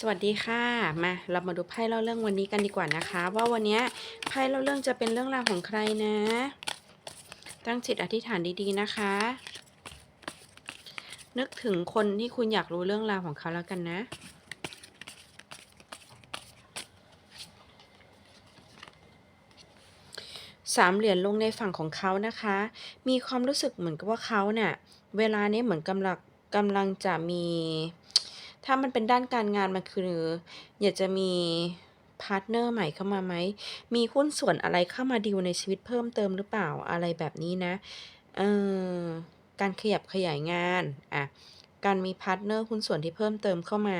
สวัสดีค่ะ มาเรามาดูไพ่เล่าเรื่องวันนี้กันดีกว่านะคะ ว่าวันนี้ไพ่เล่าเรื่องจะเป็นเรื่องราวของใครนะ ตั้งจิตอธิษฐานดีๆนะคะ นึกถึงคนที่คุณอยากรู้เรื่องราวของเขาแล้วกันนะ สามเหรียญลงในฝั่งของเขานะคะ มีความรู้สึกเหมือนกับว่าเขาเนี่ยเวลานี้เหมือนกำลังกำลังจะมี ถ้ามันเป็นด้านการงานมันคือ อยากจะมีพาร์ทเนอร์ใหม่เข้ามาไหม มีหุ้นส่วนอะไรเข้ามาดีลในชีวิตเพิ่มเติมหรือเปล่าอะไรแบบนี้นะ เออการขยับขยายงานอะการมีพาร์ทเนอร์หุ้นส่วนที่เพิ่มเติมเข้ามา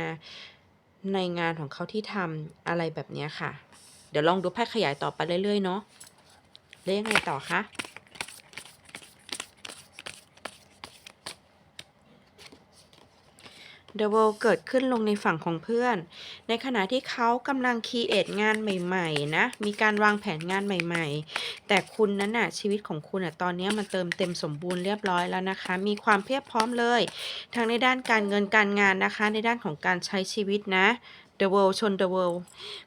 ในงานของเขาที่ทำอะไรแบบนี้ค่ะ เดี๋ยวลองดูไพ่ขยายต่อไปเรื่อยๆเนาะแล้วยังไงต่อคะ The World เกิดขึ้นลงในฝั่งของเพื่อน ในขณะที่เขากำลังคีเอทงานใหม่ๆ นะ มีการวางแผนงานใหม่ๆ แต่คุณนั้นน่ะชีวิตของคุณอะตอนนี้มันเติมเต็มสมบูรณ์เรียบร้อยแล้วนะคะ มีความเพียบพร้อมเลย ทั้งในด้านการเงินการงานนะคะ ในด้านของการใช้ชีวิตนะ The World ชน The World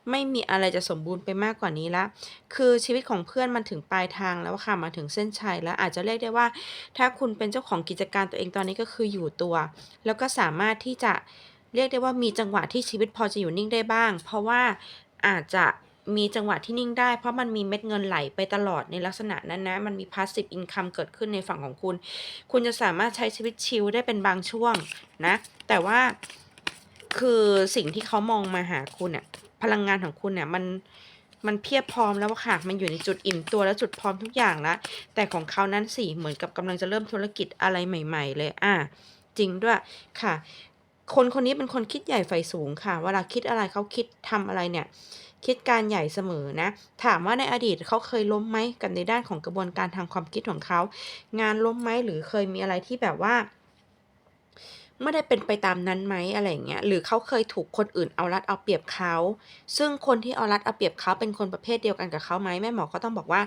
ไม่มีอะไรจะสมบูรณ์ไปมากกว่านี้ละ คือชีวิตของเพื่อนมันถึงปลายทางแล้วค่ะ มาถึงเส้นชัยแล้วอาจจะเรียกได้ว่า ถ้าคุณเป็นเจ้าของกิจการตัวเองตอนนี้ก็คืออยู่ตัว แล้วก็สามารถที่จะเรียกได้ว่ามีจังหวะที่ชีวิตพอจะอยู่นิ่งได้บ้าง เพราะว่าอาจจะมีจังหวะที่นิ่งได้ เพราะมันมีเม็ดเงินไหลไปตลอดในลักษณะนั้นนะ มันมี passive income เกิดขึ้นในฝั่งของคุณ คุณจะสามารถใช้ชีวิตชิลได้เป็นบางช่วงนะ แต่ว่า คือสิ่งที่เขามองมาหาคุณเนี่ยพลังงานของคุณเนี่ยมันมันเพียบพร้อมแล้วค่ะ มันอยู่ในจุดอิ่มตัวและจุดพร้อมทุกอย่างแล้วแต่ของเขานั้นสิเหมือนกับกำลังจะเริ่มธุรกิจอะไรใหม่ ๆ เลย อะจริงด้วยค่ะ คนคนนี้เป็นคนคิดใหญ่ไฟสูงค่ะ เวลาคิดอะไรเขาคิดทำอะไรเนี่ย คิดการใหญ่เสมอนะ ถามว่าในอดีตเขาเคยล้มไหมกับในด้านของกระบวนการทางความคิดของเขา งานล้มไหมหรือเคยมีอะไรที่แบบว่า ไม่ได้เป็นไปตามนั้นไหมอะไรอย่างเงี้ย หรือเขาเคยถูกคนอื่นเอารัดเอาเปรียบเขา ซึ่งคนที่เอารัดเอาเปรียบเขาเป็นคนประเภทเดียวกันกับเขาไหมแม่หมอก็ต้องบอกว่า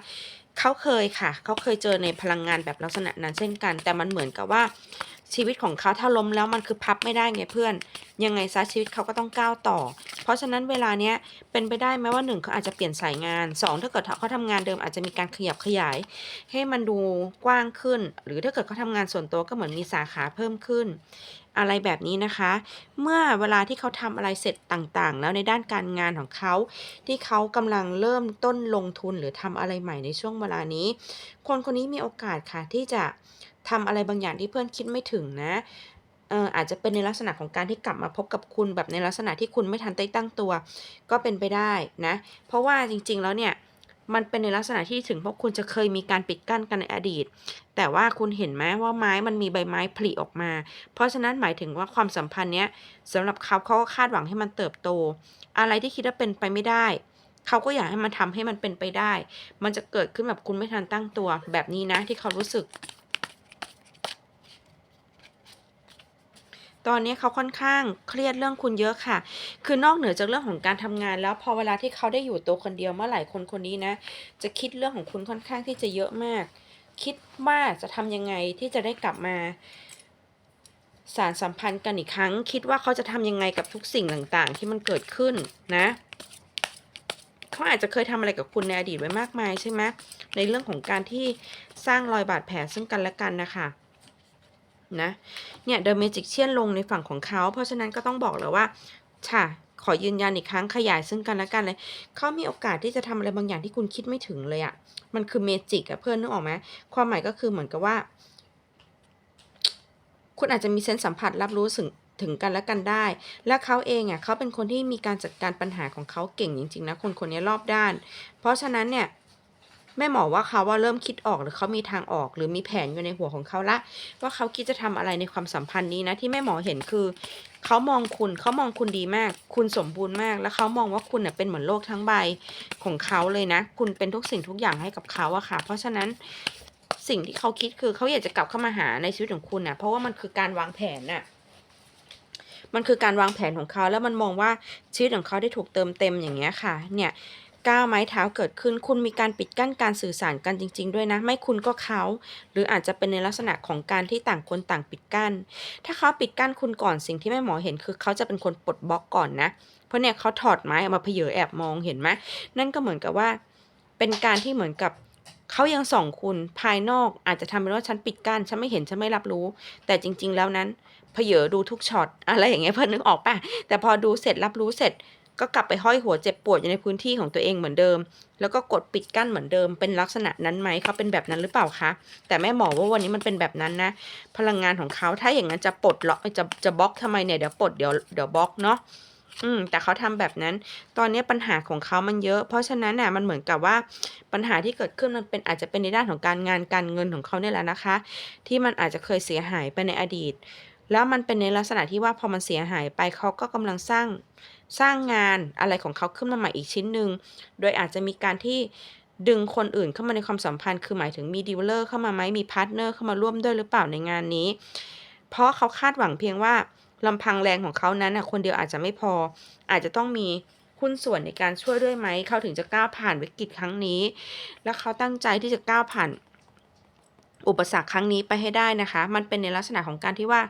เขาเคยค่ะ เขาเคยเจอในพลังงานแบบลักษณะนั้นเช่นกัน แต่มันเหมือนกับว่า ชีวิตของเขาถ้าล้มแล้วมันคือพับไม่ได้ไงเพื่อน ยังไงซะชีวิตเขาก็ต้องก้าวต่อ เพราะฉะนั้นเวลาเนี้ยเป็นไปได้ไหมว่าหนึ่งเขาอาจจะเปลี่ยนสายงานสองถ้าเกิดเขาทำงานเดิมอาจจะมีการขยับขยาย ให้มันดูกว้างขึ้น หรือถ้าเกิดเขาทำงานส่วนตัวก็เหมือนมีสาขาเพิ่มขึ้น อะไรแบบนี้นะคะ เมื่อเวลาที่เขาทำอะไรเสร็จต่างๆ แล้วในด้านการงานของเขา ที่เขากำลังเริ่มต้นลงทุนหรือทำอะไรใหม่ในช่วงเวลานี้ คนคนนี้มีโอกาสค่ะที่จะ ทำอะไรบางอย่างที่เพื่อนคิดไม่ถึงนะเอ่ออาจจะเป็นในลักษณะของการที่กลับมาพบกับคุณแบบในลักษณะที่คุณไม่ทันได้ตั้งตัว ก็เป็นไปได้นะ เพราะว่าจริง ๆ แล้วเนี่ยมันเป็นในลักษณะที่ถึงพวกคุณจะเคยมีการปิดกั้นกันในอดีต แต่ว่าคุณเห็นไหมว่าไม้มันมีใบไม้ผลิออกมา เพราะฉะนั้นหมายถึงว่าความสัมพันธ์เนี้ยสำหรับเขาเขาก็คาดหวังให้มันเติบโต อะไรที่คิดว่าเป็นไปไม่ได้ เขาก็อยากให้มันทำให้มันเป็นไปได้ มันจะเกิดขึ้นแบบคุณไม่ทันตั้งตัวแบบนี้นะที่เขารู้สึก ตอนนี้เขาค่อนข้างเครียดเรื่องคุณเยอะค่ะ คือนอกเหนือจากเรื่องของการทำงาน แล้วพอเวลาที่เขาได้อยู่ตัวคนเดียวเมื่อไหร่คนคนนี้นะ จะคิดเรื่องของคุณค่อนข้างที่จะเยอะมาก คิดว่าจะทำยังไงที่จะได้กลับมาสารสัมพันธ์กันอีกครั้ง คิดว่าเขาจะทำยังไงกับทุกสิ่งต่างๆ ที่มันเกิดขึ้นนะเขาอาจจะเคยทำอะไรกับคุณในอดีตไว้มากมายใช่ไหมในเรื่องของการที่สร้างรอยบาดแผลซึ่งกันและกันนะคะ นะเนี่ยเดอะเมจิกเชียนลงในฝั่งของเขา เพราะฉะนั้นก็ต้องบอกเลยว่าค่ะขอยืนยันอีกครั้งขยายซึ่งกันและกันเลย เขามีโอกาสที่จะทำอะไรบางอย่างที่คุณคิดไม่ถึงเลยอะ่ะ มันคือเมจิกอะเพื่อนนึกออกไหมความหมายก็คือเหมือนกับว่า คุณอาจจะมีเซนส์สัมผัสรับรู้ถึงถึงกันและกันได้ และเขาเองอะเขาเป็นคนที่มีการจัดการปัญหาของเขาเก่งจริงๆนะคนคนนี้รอบด้าน เพราะฉะนั้นเนี่ย แม่หมอว่าเขาว่าเริ่มคิดออกหรือเขามีทางออก หรือมีแผนอยู่ในหัวของเขาละ ว่าเขาคิดจะทำอะไรในความสัมพันธ์นี้นะที่แม่หมอเห็นคือเขามองคุณเขามองคุณดีมาก คุณสมบูรณ์มาก แล้วเขามองว่าคุณเน่ยเป็นเหมือนโลกทั้งใบของเขาเลยนะ คุณเป็นทุกสิ่งทุกอย่างให้กับเขาอะค่ะ เพราะฉะนั้นสิ่งที่เขาคิดคือเขาอยากจะกลับเข้ามาหาในชีวิตของคุณนะเพราะว่ามันคือการวางแผนน่ะมันคือการวางแผนของเขาแล้วมันมองว่าชีวิตของเขาได้ถูกเติมเต็มอย่างเงี้ยค่ะ เนี่ย ก้าวไม้เท้าเกิดขึ้น คุณมีการปิดกั้นการสื่อสารกันจริง ๆ ด้วยนะ ไม่คุณก็เขา หรืออาจจะเป็นในลักษณะของการที่ต่างคนต่างปิดกั้น ถ้าเขาปิดกั้นคุณก่อนสิ่งที่แม่หมอเห็นคือเขาจะเป็นคนปลดบล็อกก่อนนะ เพราะเนี่ยเขาถอดไม้ออกมาเพเยอแอบมองเห็นไหมนั่นก็เหมือนกับว่า เป็นการที่เหมือนกับเขายังส่องคุณภายนอกอาจจะทำเป็นว่าฉันปิดกั้นฉันไม่เห็นฉันไม่รับรู้ แต่จริง ๆ แล้วนั้นเพเยอดูทุกช็อตอะไรอย่างเงี้ยเพื่อนนึกออกป่ะแต่พอดูเสร็จรับรู้เสร็จ ก็กลับไปห้อยหัวเจ็บปวดอยู่ในพื้นที่ของตัวเองเหมือนเดิม แล้วก็กดปิดกั้นเหมือนเดิม เป็นลักษณะนั้นไหมเขาเป็นแบบนั้นหรือเปล่าคะ แต่แม่หมอว่าวันนี้มันเป็นแบบนั้นนะ พลังงานของเขาถ้าอย่างนั้นจะปลดล็อกจะจะบล็อกทำไมเนี่ยเดี๋ยวปลดเดี๋ยวเดี๋ยวบล็อกเนาะอืมแต่เขาทำแบบนั้น ตอนนี้ปัญหาของเขามันเยอะ เพราะฉะนั้นน่ะมันเหมือนกับว่าปัญหาที่เกิดขึ้นมันเป็นอาจจะเป็นในด้านของการงานการเงินของเขาเนี่ยแหละนะคะ ที่มันอาจจะเคยเสียหายไปในอดีต แล้วมันเป็นในลักษณะที่ว่าพอมันเสียหายไปเขาก็กำลังสร้างสร้างงานอะไรของเขาขึ้นมาใหม่อีกชิ้นหนึ่งโดยอาจจะมีการที่ดึงคนอื่นเข้ามาในความสัมพันธ์คือหมายถึงมีดีลเลอร์เข้ามาไหมมีพาร์ทเนอร์เข้ามาร่วมด้วยหรือเปล่าในงานนี้ เพราะเขาคาดหวังเพียงว่าลำพังแรงของเขานั้นนะคนเดียวอาจจะไม่พอ อาจจะต้องมีหุ้นส่วนในการช่วยด้วยไหม เขาถึงจะก้าวผ่านวิกฤตครั้งนี้ แล้วเขาตั้งใจที่จะก้าวผ่าน อุปสรรคครั้งนี้ไปให้ได้นะคะ มันเป็นในลักษณะของการที่ว่า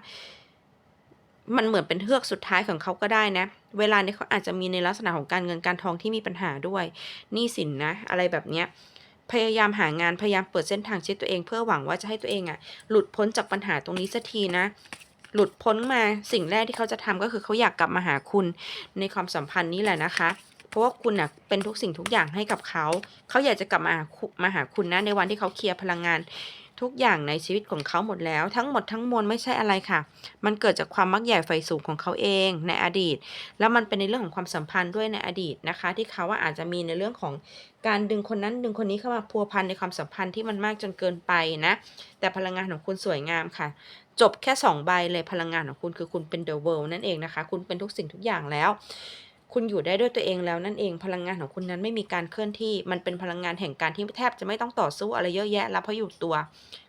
มันเหมือนเป็นเฮือกสุดท้ายของเขาก็ได้นะ เวลานี้เขาอาจจะมีในลักษณะของการเงินการทองที่มีปัญหาด้วยหนี้สินนะ อะไรแบบเนี้ยพยายามหางานพยายามเปิดเส้นทางชีวิตตัวเองเพื่อหวังว่าจะให้ตัวเองอะ่ะ หลุดพ้นจากปัญหาตรงนี้สักทีนะ หลุดพ้นมาสิ่งแรกที่เขาจะทำก็คือเขาอยากกลับมาหาคุณในความสัมพันธ์นี้แหละนะคะ เพราะว่าคุณน่ะเป็นทุกสิ่งทุกอย่างให้กับเขา เขาอยากจะกลับมามาหาคุณนะในวันที่เขาเคลียร์พลังงาน ทุกอย่างในชีวิตของเขาหมดแล้ว ทั้งหมดทั้งมวลไม่ใช่อะไรค่ะ มันเกิดจากความมักใหญ่ไฟสูงของเขาเองในอดีต แล้วมันเป็นในเรื่องของความสัมพันธ์ด้วยในอดีตนะคะ ที่เขาว่าอาจจะมีในเรื่องของการดึงคนนั้นดึงคนนี้เข้ามาพัวพันในความสัมพันธ์ที่มันมากจนเกินไปนะ แต่พลังงานของคุณสวยงามค่ะ จบแค่2ใบเลยพลังงานของคุณคือคุณเป็น the world นั่นเองนะคะ คุณเป็นทุกสิ่งทุกอย่างแล้ว คุณอยู่ได้ด้วยตัวเองแล้วนั่นเองพลังงานของคุณนั้นไม่มีการเคลื่อนที่ มันเป็นพลังงานแห่งการที่แทบจะไม่ต้องต่อสู้อะไรเยอะแยะแล้วเพราะอยู่ตัว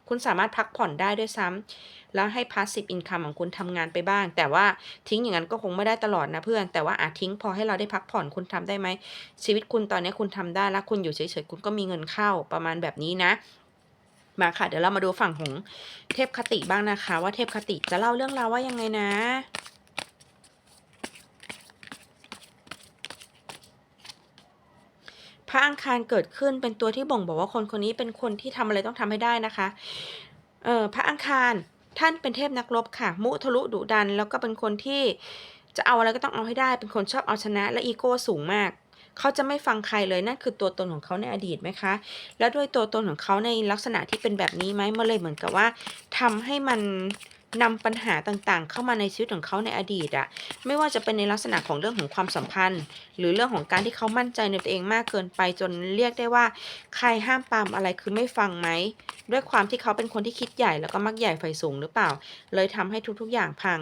คุณสามารถพักผ่อนได้ด้วยซ้ำแล้วให้ passive income ของคุณทำงานไปบ้าง แต่ว่าทิ้งอย่างนั้นก็คงไม่ได้ตลอดนะเพื่อน แต่ว่าอาจทิ้งพอให้เราได้พักผ่อนคุณทำได้ไหม ชีวิตคุณตอนนี้คุณทำได้แล้วคุณอยู่เฉยๆคุณก็มีเงินเข้าประมาณแบบนี้นะมาค่ะ เดี๋ยวเรามาดูฝั่งของเทพคติบ้างนะคะ ว่าเทพคติจะเล่าเรื่องราวว่ายังไงนะ พระอังคารเกิดขึ้นเป็นตัวที่บ่งบอกว่าคนคนนี้เป็นคนที่ทำอะไรต้องทำให้ได้นะคะ เออพระอังคารท่านเป็นเทพนักรบค่ะ มุทะลุดุดัน แล้วก็เป็นคนที่จะเอาอะไรก็ต้องเอาให้ได้ เป็นคนชอบเอาชนะ และอีโก้สูงมากเขาจะไม่ฟังใครเลยนั่นคือตัวตนของเขาในอดีตไหมคะ แล้วด้วยตัวตนของเขาในลักษณะที่เป็นแบบนี้ไหมมันเลยเหมือนกับว่าทำให้มัน นำปัญหาต่างๆ เข้ามาในชีวิตของเขาในอดีตอะไม่ว่าจะเป็นในลักษณะของเรื่องของความสัมพันธ์ หรือเรื่องของการที่เขามั่นใจในตัวเองมากเกินไปจนเรียกได้ว่า ใครห้ามปามอะไรคือไม่ฟังไหมด้วยความที่เขาเป็นคนที่คิดใหญ่แล้วก็มักใหญ่ไฟสูงหรือเปล่า เลยทำให้ทุกๆอย่างพัง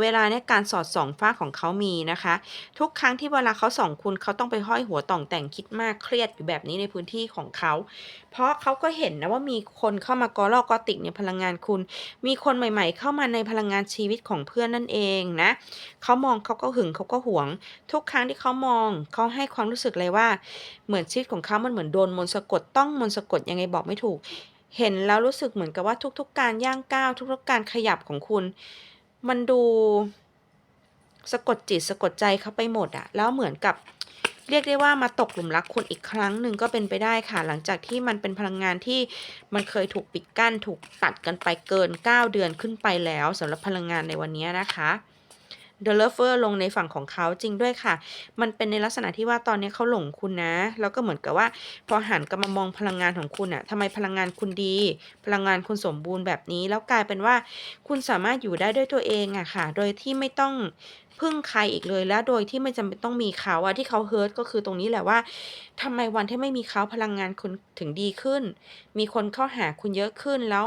เวลาเนี่ยการสอดส่องฟ้าของเขามีนะคะ ทุกครั้งที่เวลาเขาส่องคุณเขาต้องไปห้อยหัวต่องแต่งคิดมากเครียดอยู่แบบนี้ในพื้นที่ของเขา เพราะเขาก็เห็นนะว่ามีคนเข้ามากอลอกอติกในพลังงานคุณ มีคนใหม่ๆเข้ามาในพลังงานชีวิตของเพื่อนนั่นเองนะเขามองเขาก็หึงเขาก็หวง ทุกครั้งที่เขามองเขาให้ความรู้สึกเลยว่า เหมือนชีวิตของเขามันเหมือนโดนมนต์สะกดต้องมนต์สะกดยังไงบอกไม่ถูก เห็นแล้วรู้สึกเหมือนกับว่าทุก ๆ การย่างก้าวทุกๆ การขยับของคุณ มันดูสะกดจิตสะกดใจเขาไปหมดอะแล้วเหมือนกับ เรียกได้ว่ามาตกหลุมรักคุณอีกครั้งหนึ่งก็เป็นไปได้ค่ะ หลังจากที่มันเป็นพลังงานที่มันเคยถูกปิดกั้นถูกตัดกันไปเกิน 9 เดือนขึ้นไปแล้วสำหรับพลังงานในวันนี้นะคะ The Lover ลงในฝั่งของเขาจริงด้วยค่ะ มันเป็นในลักษณะที่ว่าตอนนี้เขาหลงคุณนะ แล้วก็เหมือนกับว่า พอหันกลับมามองพลังงานของคุณอะทำไมพลังงานคุณดี พลังงานคุณสมบูรณ์แบบนี้ แล้วกลายเป็นว่า คุณสามารถอยู่ได้ด้วยตัวเองอะค่ะ โดยที่ไม่ต้องพึ่งใครอีกเลยและโดยที่ไม่จำเป็นต้องมีเขาอะที่เขาเฮิร์ตก็คือตรงนี้แหละว่าทำไมวันที่ไม่มีเขาพลังงานคุณถึงดีขึ้น มีคนเข้าหาคุณเยอะขึ้นแล้ว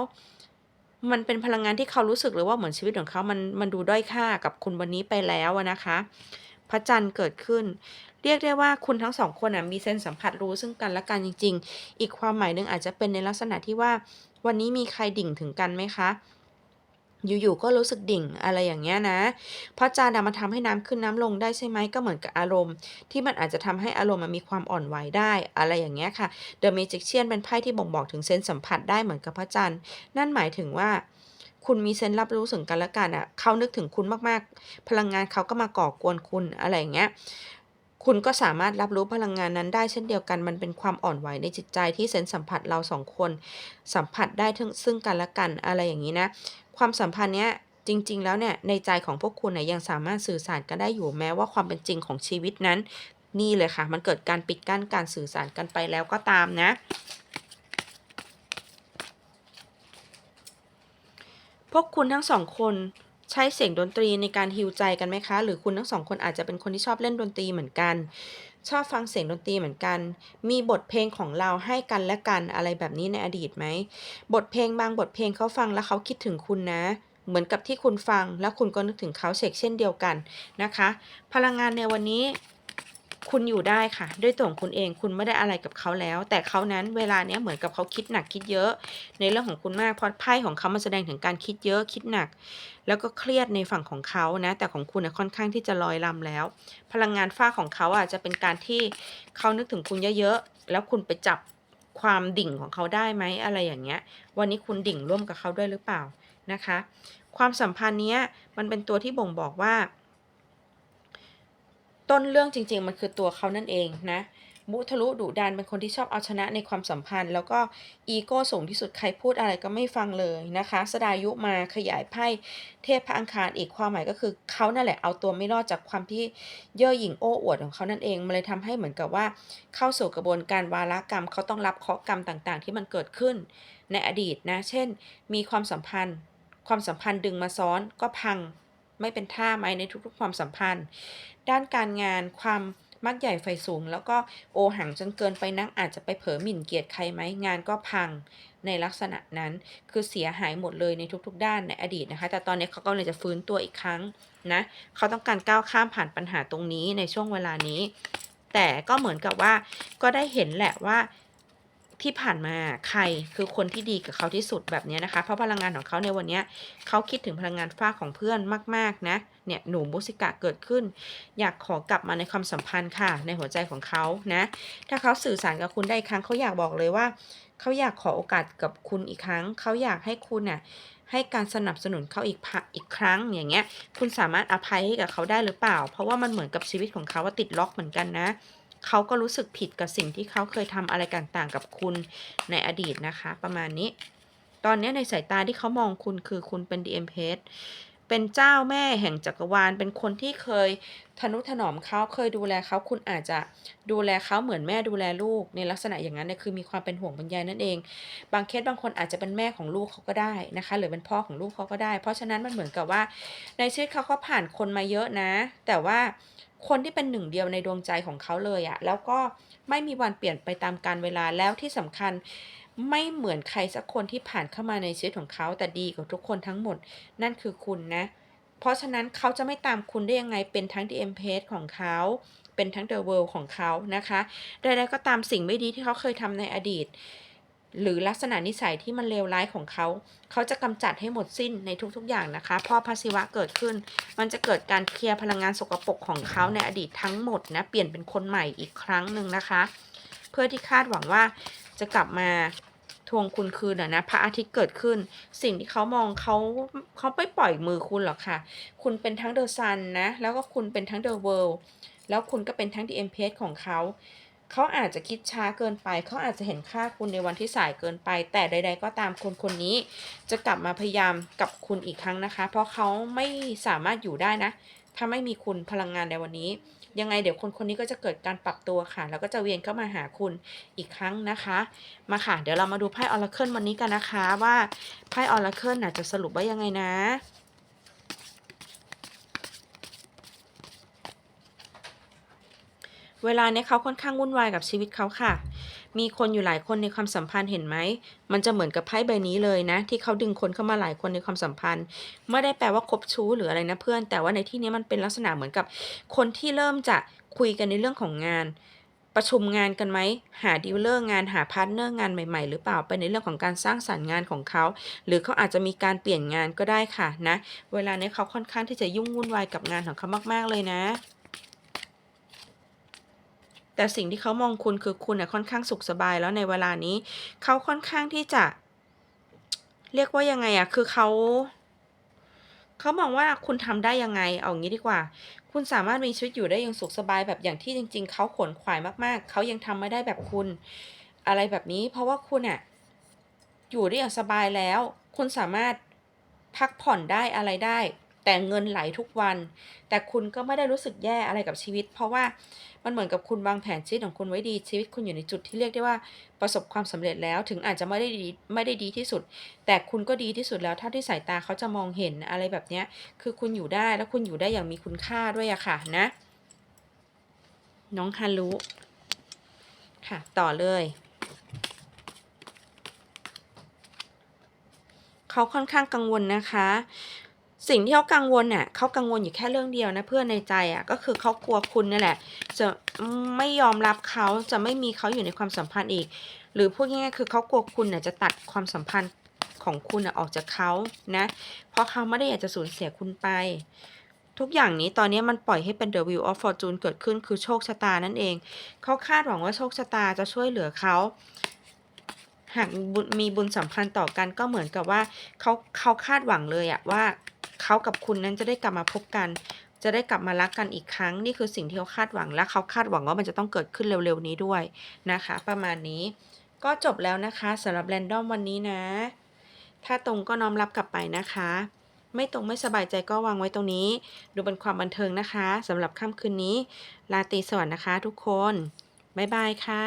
มันเป็นพลังงานที่เขารู้สึกเลยว่าเหมือนชีวิตของเขามันมันดูด้อยค่ากับคุณวันนี้ไปแล้วนะคะ พระจันทร์เกิดขึ้น เรียกได้ว่าคุณทั้งสองคนนะมีเซนสัมผัสรู้ซึ่งกันและกันจริง ๆ อีกความหมายหนึ่งอาจจะเป็นในลักษณะที่ว่า วันนี้มีใครดิ่งถึงกันไหมคะ อยู่ๆก็รู้สึกดิ่งอะไรอย่างเงี้ยนะพราะจันทร์มันทำให้น้ำขึ้นน้ำลงได้ใช่ไหมก็เหมือนกับอารมณ์ ที่มันอาจจะทำให้อารมณ์มันมีความอ่อนไหวได้อะไรอย่างเงี้ยค่ะ The Magician เป็นไพ่ที่บ่งบอกถึงเซนส์สัมผัสได้เหมือนกับพระจันทร์นั่นหมายถึงว่าคุณมีเซนส์รับรู้ถึงกันและกันอะเขานึกถึงคุณมากๆ พลังงานเขาก็มาก่อกวนคุณอะไรอย่างเงี้ยคุณก็สามารถรับรู้พลังงานนั้นได้เช่นเดียวกัน มันเป็นความอ่อนไหวในจิตใจที่เซนส์สัมผัสเรา2คน สัมผัสได้ทึ่งซึ่งกันและกันอะไรอย่างงี้นะ ความสัมพันธ์เนี้ยจริง ๆ แล้วเนี่ยในใจของพวกคุณน่ะยังสามารถสื่อสารกันได้อยู่แม้ว่าความเป็นจริงของชีวิตนั้น นี่เลยค่ะ มันเกิดการปิดกั้นการสื่อสารกันไปแล้วก็ตามนะ พวกคุณทั้ง2คนใช้เสียงดนตรีในการ heal ใจกันไหมคะ หรือคุณทั้ง2คนอาจจะเป็นคนที่ชอบเล่นดนตรีเหมือนกัน ชอบฟังเสียงดนตรีเหมือนกัน มีบทเพลงของเราให้กันและกันอะไรแบบนี้ในอดีตไหม บทเพลงบางบทเพลงเขาฟังแล้วเขาคิดถึงคุณนะ เหมือนกับที่คุณฟังแล้วคุณก็นึกถึงเขาเฉกเช่นเดียวกันนะคะ พลังงานในวันนี้ คุณอยู่ได้ค่ะ ด้วยตัวของคุณเองคุณไม่ได้อะไรกับเขาแล้ว แต่เขานั้นเวลาเนี้ยเหมือนกับเขาคิดหนักคิดเยอะ ในเรื่องของคุณมากเพราะไพ่ของเขามันแสดงถึงการคิดเยอะคิดหนัก แล้วก็เครียดในฝั่งของเขานะ แต่ของคุณน่ะค่อนข้างที่จะลอยลำแล้ว พลังงานฝ้าของเขาอะจะเป็นการที่เขานึกถึงคุณเยอะๆแล้วคุณไปจับความดิ่งของเขาได้ไหมอะไรอย่างเงี้ย วันนี้คุณดิ่งร่วมกับเขาด้วยหรือเปล่านะคะ ความสัมพันธ์เนี้ยมันเป็นตัวที่บ่งบอกว่า ต้นเรื่องจริง ๆ มันคือตัวเขานั่นเองนะมุทะลุดุดันเป็นคนที่ชอบเอาชนะในความสัมพันธ์ แล้วก็อีโก้สูงที่สุดใครพูดอะไรก็ไม่ฟังเลยนะคะ สดายุมาขยายไพ่เทพพระอังคารอีกความหมายก็คือเขานั่นแหละเอาตัวไม่รอดจากความที่เย่อหยิ่งโอ้อวดของเขานั่นเองมันเลยทำให้เหมือนกับว่าเข้าสู่กระบวนการวาระกรรมเขาต้องรับเคราะห์กรรมต่างๆ ที่มันเกิดขึ้นในอดีตนะ เช่น มีความสัมพันธ์ ความสัมพันธ์ดึงมาซ้อนก็พัง ไม่เป็นท่าไหมในทุกๆความสัมพันธ์ ด้านการงานความมักใหญ่ไฟสูง แล้วก็โอหังจนเกินไปนักอาจจะไปเผลอหมิ่นเกียรติใครไหมงานก็พังในลักษณะนั้น คือเสียหายหมดเลยในทุกๆ ด้านในอดีตนะคะ แต่ตอนนี้เขากำลังจะฟื้นตัวอีกครั้งนะเขาต้องการก้าวข้ามผ่านปัญหาตรงนี้ในช่วงเวลานี้ แต่ก็เหมือนกับว่าก็ได้เห็นแหละว่า ที่ผ่านมาใครคือคนที่ดีกับเขาที่สุดแบบนี้นะคะ เพราะพลังงานของเขาในวันนี้เขาคิดถึงพลังงานฝ้าของเพื่อนมาก ๆ นะ เนี่ยหนูมุสิกะเกิดขึ้น อยากขอกลับมาในความสัมพันธ์ค่ะ ในหัวใจของเขานะ ถ้าเขาสื่อสารกับคุณได้อีกครั้งเขาอยากบอกเลยว่า เขาอยากขอโอกาสกับคุณอีกครั้ง เขาอยากให้คุณน่ะให้การสนับสนุนเขาอีกอีกครั้งอย่างเงี้ย คุณสามารถอภัยให้กับเขาได้หรือเปล่า เพราะว่ามันเหมือนกับชีวิตของเขาว่าติดล็อกเหมือนกันนะ เขาก็รู้สึกผิดกับสิ่งที่เขาเคยทำอะไรต่างๆ กับคุณในอดีตนะคะ ประมาณนี้ ตอนนี้ในสายตาที่เขามองคุณคือคุณเป็น DM p a g e เป็นเจ้าแม่แห่งจักรวาล เป็นคนที่เคยทนุถนอมเขาเคยดูแลเขาคุณอาจจะดูแลเขาเหมือนแม่ดูแลลูก ในลักษณะอย่างนั้นเนี่ยคือมีความเป็นห่วงเป็นใยนั่นเอง บางเคสบางคนอาจจะเป็นแม่ของลูกเขาก็ได้นะคะ หรือเป็นพ่อของลูกเขาก็ได้ เพราะฉะนั้นมันเหมือนกับว่า ในชีวิตเขาเขาผ่านคนมาเยอะนะ แต่ว่าคนที่เป็นหนึ่งเดียวในดวงใจของเขาเลยอะแล้วก็ไม่มีวันเปลี่ยนไปตามกาลเวลาแล้วที่สำคัญ ไม่เหมือนใครสักคนที่ผ่านเข้ามาในชีวิตของเขาแต่ดีกว่าทุกคนทั้งหมด นั่นคือคุณนะ เพราะฉะนั้นเขาจะไม่ตามคุณได้ยังไงเป็นทั้ง DM p a g e ของเขาเป็นทั้ง The World ของเขานะคะใดๆก็ตามสิ่งไม่ดีที่เขาเคยทำในอดีต หรือลักษณะนิสัยที่มันเลวร้ายของเขา เขาจะกำจัดให้หมดสิ้นในทุกๆอย่างนะคะพราะพระศิวะเกิดขึ้น มันจะเกิดการเคลียร์พลังงานสกปรกของเขาในอดีตทั้งหมดนะ เปลี่ยนเป็นคนใหม่อีกครั้งหนึ่งนะคะ เพื่อที่คาดหวังว่า จะกลับมาทวงคุณคืนอะนะพระอาทิตย์เกิดขึ้น สิ่งที่เขามองเขาเขาไม่ปล่อยมือคุณหรอกค่ะ คุณเป็นทั้งเดอะซันนะ แล้วก็คุณเป็นทั้งเดอะเวิลด์แล้วคุณก็เป็นทั้งดีเอ็มเพของเขา เขาอาจจะคิดช้าเกินไป เขาอาจจะเห็นค่าคุณในวันที่สายเกินไป แต่ใด ๆ ก็ตามคนคนนี้ จะกลับมาพยายามกับคุณอีกครั้งนะคะ เพราะเขาไม่สามารถอยู่ได้นะ ถ้าไม่มีคุณพลังงานในวันนี้ ยังไงเดี๋ยวคนคนนี้ก็จะเกิดการปรับตัวค่ะ แล้วก็จะเวียนเข้ามาหาคุณอีกครั้งนะคะ มาค่ะ เดี๋ยวเรามาดูไพ่ออร์เคิลวันนี้กันนะคะ ว่าไพ่ออร์เคิลน่ะจะสรุปว่ายังไงนะเวลาเนี้ยเขาค่อนข้างวุ่นวายกับชีวิตเขาค่ะ มีคนอยู่หลายคนในความสัมพันธ์เห็นไหม มันจะเหมือนกับไพ่ใบนี้เลยนะ ที่เขาดึงคนเข้ามาหลายคนในความสัมพันธ์ ไม่ได้แปลว่าคบชู้หรืออะไรนะเพื่อน แต่ว่าในที่นี้มันเป็นลักษณะเหมือนกับ คนที่เริ่มจะคุยกันในเรื่องของงาน ประชุมงานกันไหม หาดีลเลอร์งานหาพาร์ทเนอร์งานใหม่ ๆ หรือเปล่าเป็นในเรื่องของการสร้างสรรค์งานของเขา หรือเขาอาจจะมีการเปลี่ยนงานก็ได้ค่ะนะ เวลานี้เขาค่อนข้างที่จะยุ่งวุ่นวายกับงานของเขามาก ๆเลยนะ แต่สิ่งที่เขามองคุณคือคุณน่ะค่อนข้างสุขสบายแล้วในเวลานี้ เขาค่อนข้างที่จะ เรียกว่ายังไงอะคือเขาเขามองว่าคุณทำได้ยังไง เอางี้ดีกว่า คุณสามารถมีชีวิตอยู่ได้อย่างสุขสบายแบบอย่างที่จริง ๆ เขาขวนขวายมากๆ เขายังทำไม่ได้แบบคุณ อะไรแบบนี้ เพราะว่าคุณน่ะอยู่ได้อย่างสบายแล้ว คุณสามารถพักผ่อนได้อะไรได้ แต่เงินไหลทุกวัน แต่คุณก็ไม่ได้รู้สึกแย่อะไรกับชีวิต เพราะว่ามันเหมือนกับคุณวางแผนชีวิตของคุณไว้ดีชีวิตคุณอยู่ในจุดที่เรียกได้ว่าประสบความสำเร็จแล้ว ถึงอาจจะไม่ได้ดีไม่ได้ดีที่สุด แต่คุณก็ดีที่สุดแล้วเท่าที่สายตาเขาจะมองเห็นอะไรแบบนี้คือคุณอยู่ได้แล้วคุณอยู่ได้อย่างมีคุณค่าด้วยอะค่ะนะ น้องฮารุค่ะ ต่อเลยเขาค่อนข้างกังวลนะคะ สิ่งที่เขากังวลน่ะเขากังวลอยู่แค่เรื่องเดียวนะเพื่อนในใจอะก็คือเขากลัวคุณนี่แหละ จะไม่ยอมรับเขาจะไม่มีเขาอยู่ในความสัมพันธ์อีก หรือพูดง่ายๆคือเขากลัวคุณน่ะจะตัดความสัมพันธ์ของคุณน่ะออกจากเขานะ เพราะเขาไม่ได้อยากจะสูญเสียคุณไป ทุกอย่างนี้ตอนนี้มันปล่อยให้เป็น The Wheel of Fortune เกิดขึ้นคือโชคชะตานั่นเอง เขาคาดหวังว่าโชคชะตาจะช่วยเหลือเขาหากมีบุญสัมพันธ์ต่อกันก็เหมือนกับว่าเขาเขาคาดหวังเลยอะว่า เขากับคุณนั้นจะได้กลับมาพบกัน จะได้กลับมารักกันอีกครั้ง นี่คือสิ่งที่เขาคาดหวังและเขาคาดหวังว่ามันจะต้องเกิดขึ้นเร็วๆนี้ด้วยนะคะ ประมาณนี้ก็จบแล้วนะคะสำหรับ Random วันนี้นะ ถ้าตรงก็น้อมรับกลับไปนะคะ ไม่ตรงไม่สบายใจก็วางไว้ตรงนี้ ดูเป็นความบันเทิงนะคะสำหรับค่ำคืนนี้ราตรีสวัสดิ์นะคะ ทุกคน บ๊ายบายค่ะ